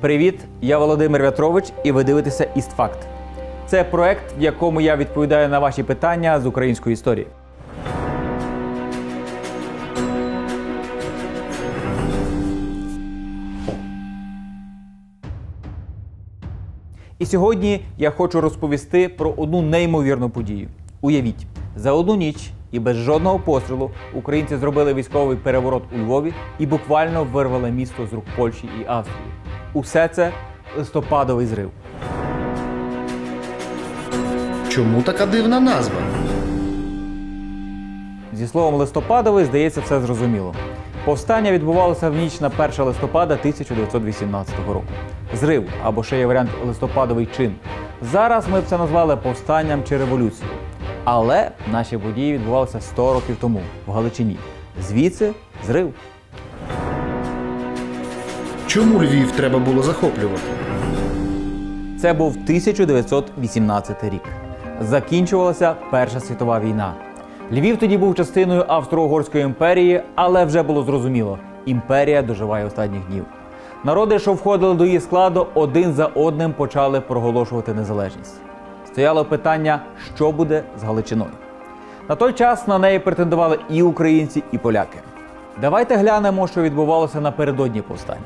Привіт, я Володимир Вятрович, і ви дивитеся «Істфакт». Це проект, в якому я відповідаю на ваші питання з української історії. І сьогодні я хочу розповісти про одну неймовірну подію. Уявіть, за одну ніч і без жодного пострілу українці зробили військовий переворот у Львові і буквально вирвали місто з рук Польщі і Австрії. Усе це листопадовий зрив. Чому така дивна назва? Зі словом листопадовий, здається, все зрозуміло. Повстання відбувалося в ніч на 1 листопада 1918 року. Зрив або ще є варіант листопадовий чин. Зараз ми б це назвали повстанням чи революцією. Але наші події відбувалися 100 років тому в Галичині. Звідси зрив. Чому Львів треба було захоплювати? Це був 1918 рік. Закінчувалася Перша світова війна. Львів тоді був частиною Австро-Угорської імперії, але вже було зрозуміло, імперія доживає останніх днів. Народи, що входили до її складу, один за одним почали проголошувати незалежність. Стояло питання, що буде з Галичиною. На той час на неї претендували і українці, і поляки. Давайте глянемо, що відбувалося напередодні повстання.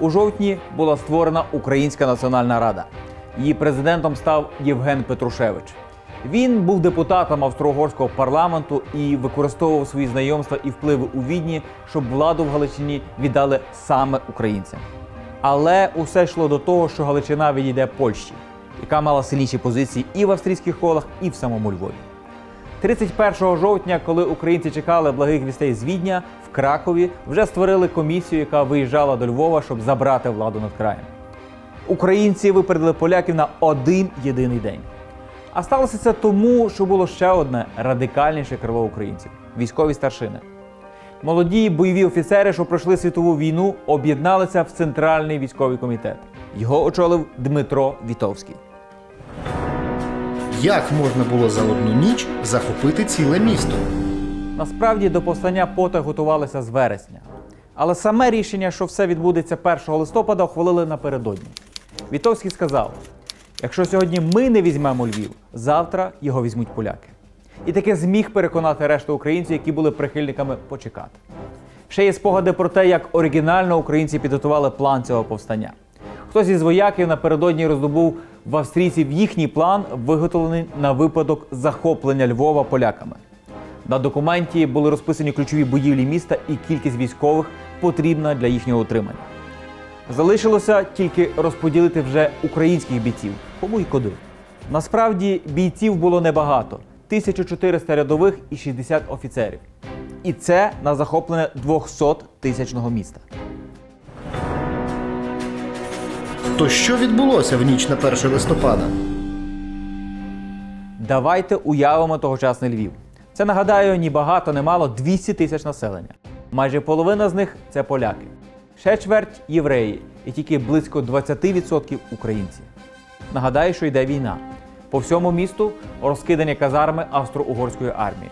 У жовтні була створена Українська Національна Рада. Її президентом став Євген Петрушевич. Він був депутатом австро-угорського парламенту і використовував свої знайомства і впливи у Відні, щоб владу в Галичині віддали саме українцям. Але усе йшло до того, що Галичина відійде Польщі, яка мала сильніші позиції і в австрійських колах, і в самому Львові. 31 жовтня, коли українці чекали благих вістей з Відня, в Кракові вже створили комісію, яка виїжджала до Львова, щоб забрати владу над краєм. Українці випередили поляків на один єдиний день. А сталося це тому, що було ще одне радикальніше крило українців військові старшини. Молоді бойові офіцери, що пройшли світову війну, об'єдналися в центральний військовий комітет. Його очолив Дмитро Вітовський. Як можна було за одну ніч захопити ціле місто? Насправді до повстання пота готувалися з вересня. Але саме рішення, що все відбудеться 1 листопада, ухвалили напередодні. Вітовський сказав: якщо сьогодні ми не візьмемо Львів, завтра його візьмуть поляки. І таки зміг переконати решту українців, які були прихильниками почекати. Ще є спогади про те, як оригінально українці підготували план цього повстання. Хтось із вояків напередодні роздобув в австрійців їхній план, виготовлений на випадок захоплення Львова поляками. На документі були розписані ключові будівлі міста і кількість військових потрібна для їхнього утримання. Залишилося тільки розподілити вже українських бійців, кому й куди. Насправді бійців було небагато 1400 рядових і 60 офіцерів. І це на захоплене 200 тисячного міста. То що відбулося в ніч на 1 листопада? Давайте уявимо тогочасний Львів. Це нагадаю ні багато, ні мало 200 тисяч населення. Майже половина з них це поляки, ще чверть євреї, і тільки близько 20% українці. Нагадаю, що йде війна. По всьому місту розкидані казарми австро-угорської армії.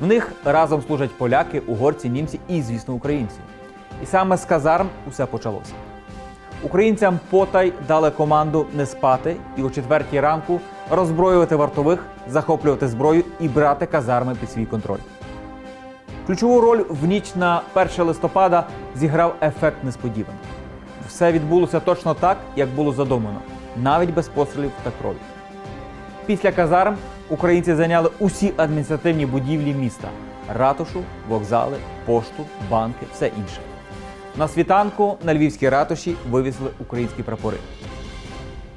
В них разом служать поляки, угорці, німці і, звісно, українці. І саме з казарм усе почалося. Українцям потай дали команду не спати і о четвертій ранку роззброювати вартових, захоплювати зброю і брати казарми під свій контроль. Ключову роль в ніч на 1 листопада зіграв ефект несподіванки. Все відбулося точно так, як було задумано, навіть без пострілів та крові. Після казарм українці зайняли усі адміністративні будівлі міста: ратушу, вокзали, пошту, банки, все інше. На світанку на львівській ратуші вивісили українські прапори.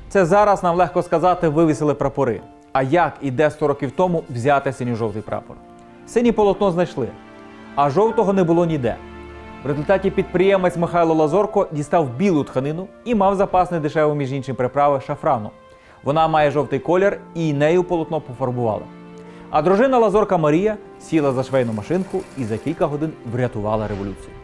Це зараз нам легко сказати, вивісили прапори. А як і де 100 років тому взяти синьо-жовтий прапор? Синє полотно знайшли, а жовтого не було ніде. В результаті підприємець Михайло Лазорко дістав білу тканину і мав запас недешеву, між іншим, приправи шафрану. Вона має жовтий колір і нею полотно пофарбували. А дружина Лазорка Марія сіла за швейну машинку і за кілька годин врятувала революцію.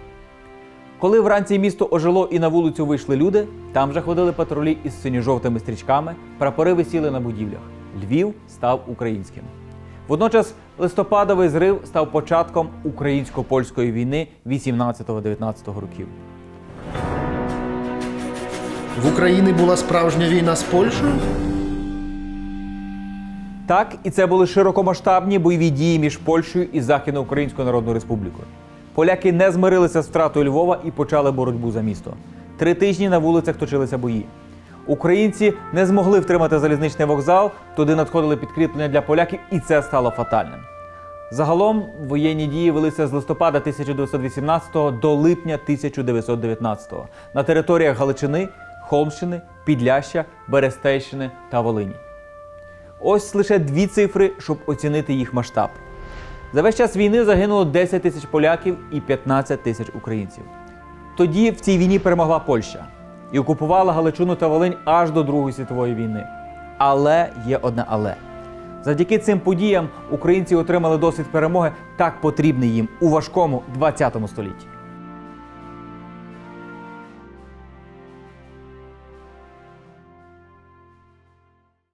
Коли вранці місто ожило і на вулицю вийшли люди, там вже ходили патрулі із синьо-жовтими стрічками, прапори висіли на будівлях. Львів став українським. Водночас листопадовий зрив став початком українсько-польської війни 18-19 років. В Україні була справжня війна з Польщею? Так, і це були широкомасштабні бойові дії між Польщею і Західноукраїнською Народною Республікою. Поляки не змирилися з втратою Львова і почали боротьбу за місто. Три тижні на вулицях точилися бої. Українці не змогли втримати залізничний вокзал, туди надходили підкріплення для поляків, і це стало фатальним. Загалом воєнні дії велися з листопада 1918 до липня 1919 на територіях Галичини, Холмщини, Підляща, Берестейщини та Волині. Ось лише дві цифри, щоб оцінити їх масштаб. За весь час війни загинуло 10 тисяч поляків і 15 тисяч українців. Тоді в цій війні перемогла Польща і окупувала Галичину та Волинь аж до Другої світової війни. Але є одне але. Завдяки цим подіям українці отримали досвід перемоги, так потрібний їм у важкому 20 столітті.